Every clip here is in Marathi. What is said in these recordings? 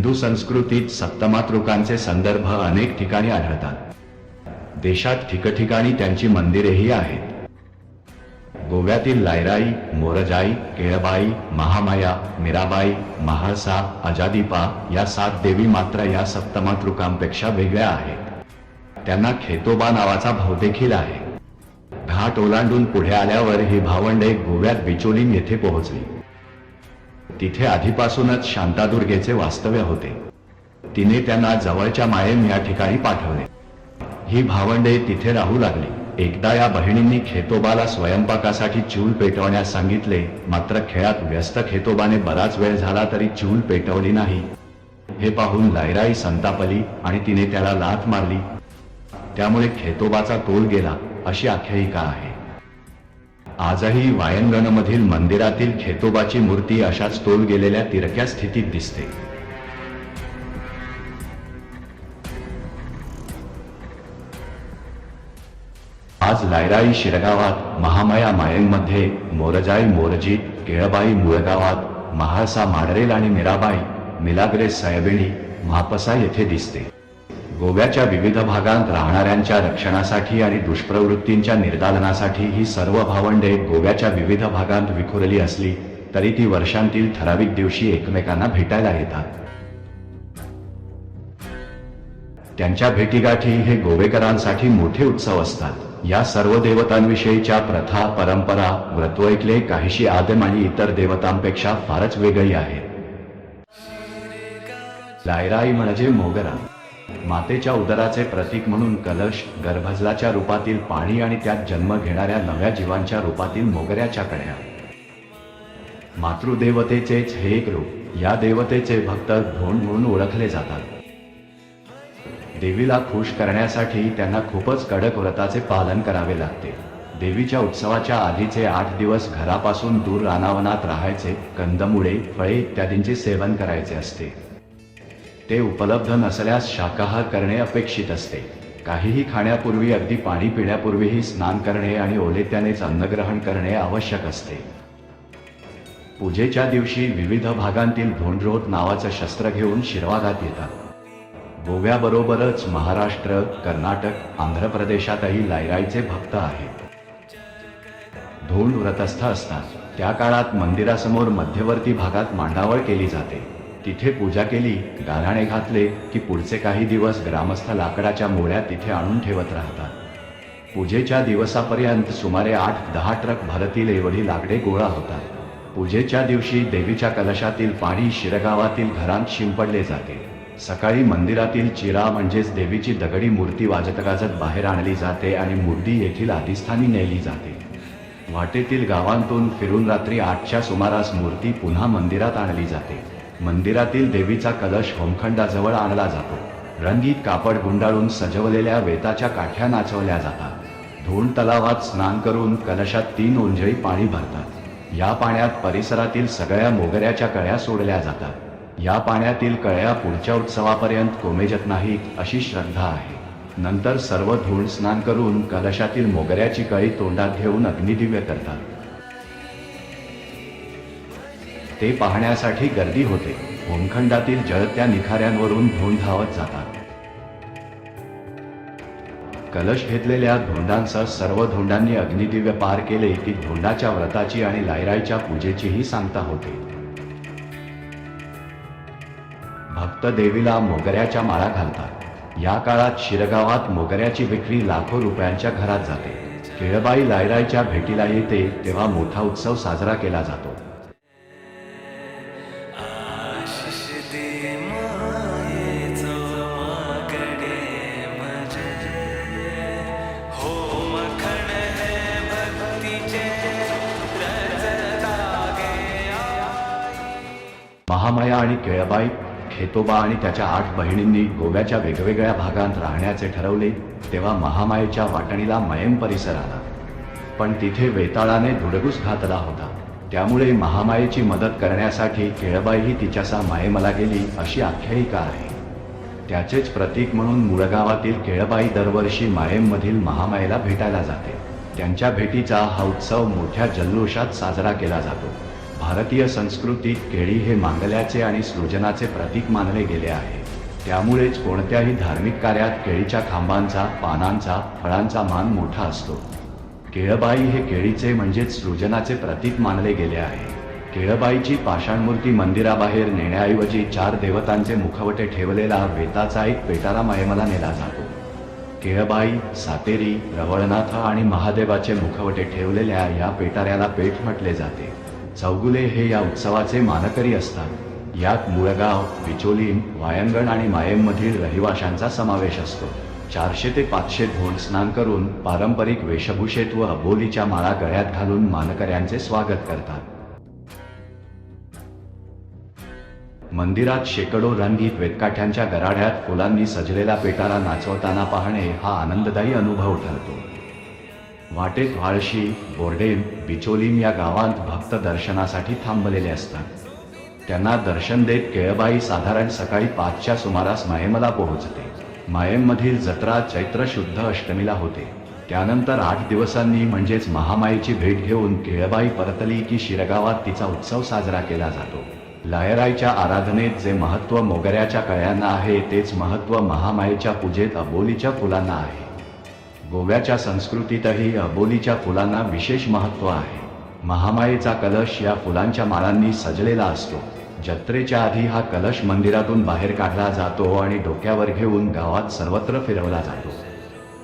हिंदू संस्कृतीत सप्तमातृकांचे संदर्भ अनेक ठिकाणी आढळतात. देशात ठिकठिकाणी त्यांची मंदिरेही आहेत. गोव्यातील लायराई मोरजाई केळबाई महामाया मीराबाई महासा अजादीपा या सात देवी मात्र या सप्तमातृकांपेक्षा वेगळ्या आहेत. त्यांना खेतोबा नावाचा भाव देखील आहे. घाट ओलांडून पुढे आल्यावर ही भावंडे गोव्यात बिचोलीन येथे पोहोचली. तिथे आधीपासूनच शांतादुर्गेचे वास्तव्य होते. तिने त्यांना जवळच्या मायेम या ठिकाणी पाठवले. ही भावंडे तिथे राहू लागली. एकदा या बहिणींनी खेतोबाला स्वयंपाकासाठी चूल पेटवण्यास सांगितले मात्र खेळात व्यस्त खेतोबाने बराच वेळ झाला तरी चूल पेटवली नाही. हे पाहून लायराई संतापली आणि तिने त्याला लाथ मारली. त्यामुळे खेतोबाचा तोल गेला अशी आख्यायिका आहे. आजही वायंगणमधील मंदिरातील खेतोबाची मूर्ती अशाच तोल गेलेल्या तिरक्या स्थितीत दिसते. आज लायराई शिरगावात महामाया मायंगमध्ये मोरजाई मोरजी केळबाई मुळगावात महासा माडरेल आणि मीराबाई मिलाग्रेस सायबेणी म्हापसा येथे दिसते. गोव्याच्या विविध भागांत राहणाऱ्यांच्या रक्षणासाठी आणि दुष्प्रवृत्तींच्या निर्दालनासाठी ही सर्व भावंडे गोव्याच्या विविध भागांत विखुरली असली तरी ती वर्षांतील ठराविक दिवशी एकमेकांना भेटायला येतात. त्यांच्या भेटीगाठी हे गोवेकरांसाठी मोठे उत्सव असतात. या सर्व देवतांविषयीच्या प्रथा परंपरा व्रतवैकले काहीशी आदम आणि इतर देवतांपेक्षा फारच वेगळी आहे लायराई म्हणजे मोगरा. मातेच्या उदराचे प्रतीक म्हणून कलश गर्भजलाच्या रूपातील पाणी आणि त्यात जन्म घेणाऱ्या नव्या जीवांच्या रूपातील मोगऱ्याच्या कण्या. मातृदेवतेचेच हे एक रूप या देवतेचे भक्त धोंड म्हणून ओळखले जातात. देवीला खुश करण्यासाठी त्यांना खूपच कडक व्रताचे पालन करावे लागते. देवीच्या उत्सवाच्या आधीचे आठ दिवस घरापासून दूर रानावनात राहायचे कंदमुळे फळे इत्यादींचे सेवन करायचे असते. ते उपलब्ध नसल्यास शाकाहार करणे अपेक्षित असते. काहीही खाण्यापूर्वी अगदी पाणी पिण्यापूर्वीही स्नान करणे आणि ओलेत्यानेच अन्नग्रहण करणे आवश्यक असते. पूजेच्या दिवशी विविध भागांतील धोंडरोत नावाचं शस्त्र घेऊन शिरवागात येतात. गोव्याबरोबरच महाराष्ट्र कर्नाटक आंध्र प्रदेशातही लायराईचे भक्त आहेत. धोंड व्रतस्थ असतात. त्या काळात मंदिरासमोर मध्यवर्ती भागात मांडावळ केली जाते. तिथे पूजा केली गाऱ्हाणे घातले की पुढचे काही दिवस ग्रामस्थ लाकडाच्या मोळ्या तिथे आणून ठेवत राहतात. पूजेच्या दिवसापर्यंत सुमारे आठ दहा ट्रक भरतील एवढी लाकडे गोळा होतात. पूजेच्या दिवशी देवीच्या कलशातील पाणी शिरगावातील घरांत शिंपडले जाते. सकाळी मंदिरातील चिरा म्हणजेच देवीची दगडी मूर्ती वाजत गाजत बाहेर आणली जाते आणि मूर्ती येथील आदिस्थानी नेली जाते. वाटेतील गावांतून फिरून रात्री आठच्या सुमारास मूर्ती पुन्हा मंदिरात आणली जाते. मंदिरातील देवीचा कलश होमखंडाजवळ आणला जातो. रंगीत कापड गुंडाळून सजवलेल्या वेताच्या काठ्या नाचवल्या जातात. धोंड तलावात स्नान करून कलशात तीन ओंजळी पाणी भरतात. या पाण्यात परिसरातील सगळ्या मोगऱ्याच्या कळ्या सोडल्या जातात. या पाण्यातील कळ्या पुढच्या उत्सवापर्यंत कोमेजत नाहीत अशी श्रद्धा आहे. नंतर सर्व धूळ स्नान करून कलशातील मोगऱ्याची कळी तोंडात घेऊन अग्निदिव्य करतात. ते पाहण्यासाठी गर्दी होते. होमखंडातील जळत्या निखाऱ्यांवरून धोंड धावत जातात. कलश घेतलेल्या धोंडांसह सर्व धोंडांनी अग्निदिव्य पार केले की धोंडाच्या व्रताची आणि लायराईच्या पूजेचीही सांगता होते. भक्त देवीला मोगऱ्याच्या माळा घालतात. या काळात शिरगावात मोगऱ्याची विक्री लाखो रुपयांच्या घरात जाते. केळबाई लायराईच्या भेटीला येते तेव्हा मोठा उत्सव साजरा केला जातो. महामाया आणि केळबाई खेतोबा आणि त्याच्या आठ बहिणींनी गोव्याच्या वेगवेगळ्या भागांत राहण्याचे ठरवले तेव्हा महामायेच्या वाटणीला मयम परिसर आला. पण तिथे वेताळाने धुडगूस घातला होता. त्यामुळे महामायेची मदत करण्यासाठी केळबाईही तिच्यासा मायेमला गेली अशी आख्यायिका आहे. त्याचेच प्रतीक म्हणून मुळगावातील केळबाई दरवर्षी मायेममधील महामायेला भेटायला जाते. त्यांच्या भेटीचा हा उत्सव मोठ्या जल्लोषात साजरा केला जातो. भारतीय संस्कृतीत केळी हे मांगल्याचे आणि सृजनाचे प्रतीक मानले गेले आहे. त्यामुळेच कोणत्याही धार्मिक कार्यात केळीच्या खांबांचा पानांचा फळांचा मान मोठा असतो. केळबाई हे केळीचे म्हणजेच सृजनाचे प्रतीक मानले गेले आहे. केळबाईची पाषाणमूर्ती मंदिराबाहेर नेण्याऐवजी चार देवतांचे मुखवटे ठेवलेला वेताचा एक पेटारा मायमला नेला जातो. केळबाई सातेरी रवळनाथ आणि महादेवाचे मुखवटे ठेवलेल्या या पेटाऱ्याला पेठ म्हटले जाते. चौगुले हे या उत्सवाचे मानकरी असतात. यात मुळगाव बिचोलीम वायंगण आणि मायममधील रहिवाशांचा समावेश असतो. चारशे ते पाचशे धोंड स्नान करून पारंपरिक वेशभूषेत व अबोलीच्या माळा गळ्यात घालून मानकऱ्यांचे स्वागत करतात. मंदिरात शेकडो रंगीत वेतकाठ्यांच्या गराड्यात फुलांनी सजलेला पेटारा नाचवताना पाहणे हा आनंददायी अनुभव ठरतो. वाटेत वाळशी बोर्डेम बिचोलीम या गावांत भक्त दर्शनासाठी थांबलेले असतात. त्यांना दर्शन देत केळबाई साधारण सकाळी पाचच्या सुमारास मायेमला पोहोचते. मायेममधील जत्रा चैत्र शुद्ध अष्टमीला होते. त्यानंतर आठ दिवसांनी म्हणजेच महामाईची भेट घेऊन केळबाई परतली की शिरगावात तिचा उत्सव साजरा केला जातो. लायराईच्या आराधनेत जे महत्त्व मोगऱ्याच्या कळ्यांना आहे तेच महत्त्व महामाईच्या पूजेत अबोलीच्या फुलांना आहे. गोव्याच्या संस्कृतीतही अबोलीच्या फुलांना विशेष महत्त्व आहे. महामायेचा कलश या फुलांच्या माळांनी सजलेला असतो. जत्रेच्या आधी हा कलश मंदिरातून बाहेर काढला जातो आणि डोक्यावर घेऊन गावात सर्वत्र फिरवला जातो.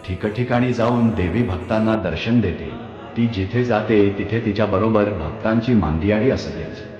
ठिकठिकाणी जाऊन देवी भक्तांना दर्शन देते. ती जिथे जाते तिथे तिच्याबरोबर भक्तांची मांदियाही असतेच.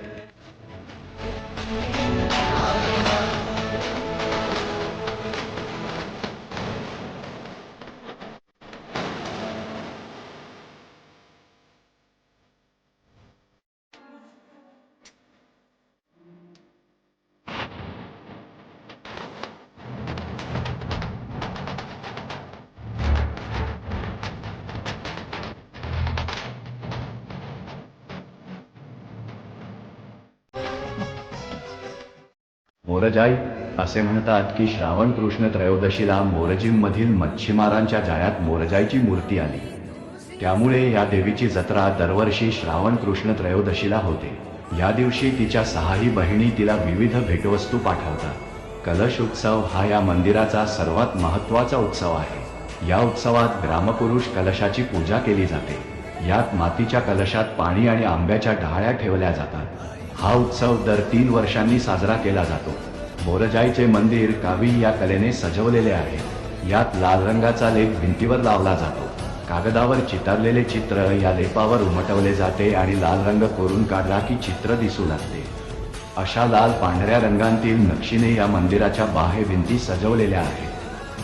मोरजाई असे म्हणतात की श्रावण कृष्ण त्रयोदशीला मोरजीमधील मच्छीमारांच्या जाळ्यात मोरजाईची मूर्ती आली. त्यामुळे या देवीची जत्रा दरवर्षी श्रावण कृष्ण त्रयोदशीला होते. या दिवशी तिच्या सहाही बहिणी तिला विविध भेटवस्तू पाठवतात. कलश उत्सव हा या मंदिराचा सर्वात महत्त्वाचा उत्सव आहे. या उत्सवात ग्रामपुरुष कलशाची पूजा केली जाते. यात मातीच्या कलशात पाणी आणि आंब्याच्या डहाळ्या ठेवल्या जातात. हा उत्सव दर तीन वर्षांनी साजरा केला जातो. मोरजाईचे मंदिर कावी या कलेने सजवलेले आहे. यात लाल रंगाचा लेप भिंतीवर लावला जातो. कागदावर चितारलेले चित्र या लेपावर उमटवले जाते आणि लाल रंग कोरून काढला की चित्र दिसू लागते. अशा लाल पांढऱ्या रंगांतील नक्षीने या मंदिराच्या बाह्य भिंती सजवलेल्या आहेत.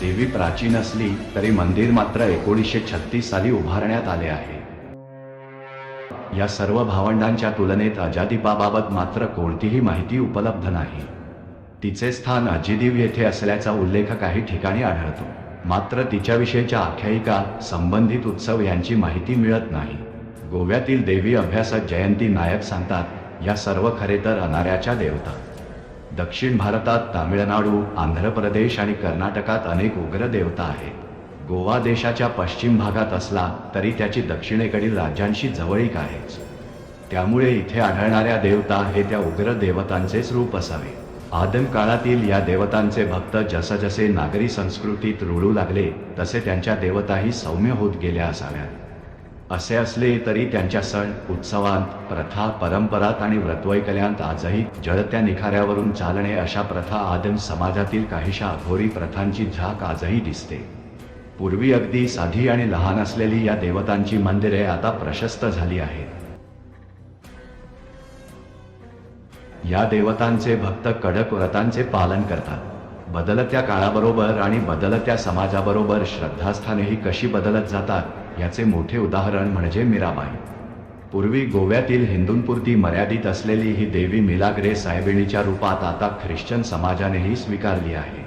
देवी प्राचीन असली तरी मंदिर मात्र एकोणीसशे छत्तीस साली उभारण्यात आले आहे. या सर्व भावंडांच्या तुलनेत अजादिपाबाबत मात्र कोणतीही माहिती उपलब्ध नाही. तिचे स्थान अजिदीव येथे असल्याचा उल्लेख काही ठिकाणी आढळतो. मात्र तिच्याविषयीच्या आख्यायिका संबंधित उत्सव यांची माहिती मिळत नाही. गोव्यातील देवी अभ्यासक जयंती नायक सांगतात या सर्व खरे तर अनाऱ्याच्या देवता. दक्षिण भारतात तामिळनाडू आंध्र प्रदेश आणि कर्नाटकात अनेक उग्र देवता आहेत. गोवा देशाच्या पश्चिम भागात असला तरी त्याची दक्षिणेकडील राज्यांशी जवळीक आहेच. त्यामुळे इथे आढळणाऱ्या देवता हे त्या उग्र देवतांचेच रूप असावे. आदम काळातील या देवतांचे भक्त जसजसे नागरी संस्कृतीत रुळू लागले तसे त्यांच्या देवताही सौम्य होत गेल्या असाव्यात. असे असले तरी त्यांच्या सण उत्सवांत प्रथा परंपरात आणि व्रतवैकल्यांत आजही जळत्या निखाऱ्यावरून चालणे अशा प्रथा आदम समाजातील काहीशा अघोरी प्रथांची झाक आजही दिसते. पूर्वी अगदी साधी आणि लहान असलेली या देवतांची मंदिरे आता प्रशस्त झाली आहेत. या देवतांचे भक्त कडक व्रतांचे पालन करतात. बदलत्या काळाबरोबर आणि बदलत्या समाजाबरोबर श्रद्धास्थानेही कशी बदलत जातात याचे मोठे उदाहरण म्हणजे मीराबाई. पूर्वी गोव्यातील हिंदूंपुरती मर्यादित असलेली ही देवी मिलाग्रे साहेबिणीच्या रूपात आता ख्रिश्चन समाजानेही स्वीकारली आहे.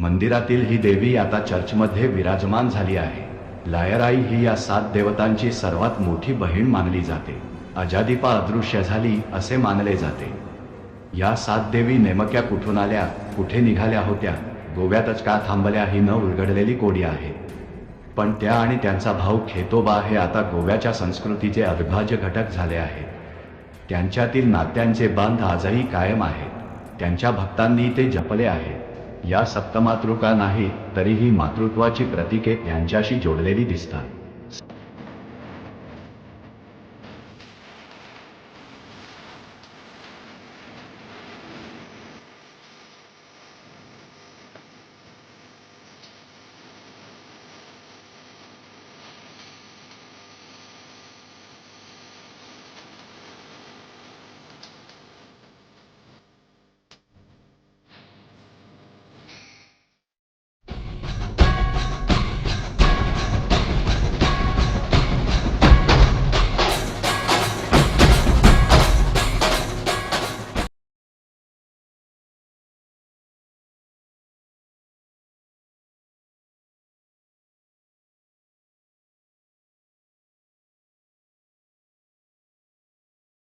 मंदिरातील ही देवी आता चर्चमध्ये विराजमान झाली आहे. लायराई ही या सात देवतांची सर्वात मोठी बहीण मानली जाते. अजादिपा अदृश्य झाली असे मानले जाते. या सात देवी नेमक्या कुठून आल्या कुठे निघाल्या होत्या गोव्यातच का थांबल्या ही न उलगडलेली कोडी आहे. पण त्या आणि त्यांचा भाऊ खेतोबा हे आता गोव्याच्या संस्कृतीचे अविभाज्य घटक झाले आहेत त्यांच्यातील नात्यांचे बांध आजही कायम आहेत. त्यांच्या भक्तांनी ते जपले आहेत या सप्तमातृका नाही तरीही मातृत्वाची प्रतीके यांच्याशी जोडलेली दिसतात.